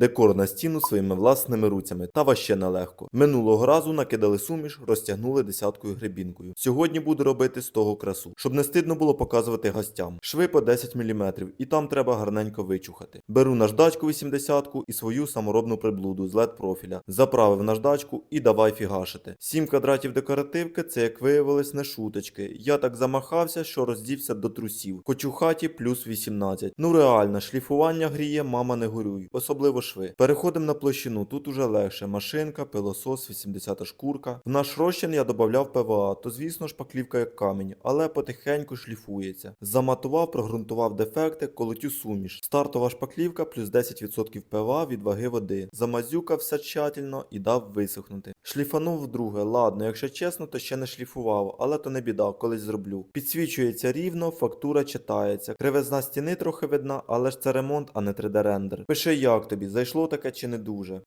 Декор на стіну своїми власними руцями, та ваще нелегко. Минулого разу накидали суміш, розтягнули десяткою гребінкою. Сьогодні буду робити з того красу, щоб не стидно було показувати гостям. Шви по 10 мм, і там треба гарненько вичухати. Беру наждачку 80 і свою саморобну приблуду з LED профіля. Заправив наждачку і давай фігашити. 7 квадратів декоративки це як виявилось не шуточки. Я так замахався, що роздівся до трусів. Хоч у хаті плюс 18. Ну реально, шліфування гріє, мама не горюй, особливо шви. Переходимо на площину, тут уже легше. Машинка, пилосос, 80 шкурка. В наш розчин я додавав ПВА, то звісно шпаклівка як камінь, але потихеньку шліфується. Заматував, прогрунтував дефекти, колотю суміш. Стартова шпаклівка плюс 10% ПВА від ваги води. Замазюкав все тщательно і дав висохнути. Шліфанув вдруге, ладно, якщо чесно, то ще не шліфував, але то не біда, колись зроблю. Підсвічується рівно, фактура читається. Кривизна стіни трохи видна, але ж це ремонт, а не 3D рендер. Пиши як тобі, зайшло таке чи не дуже.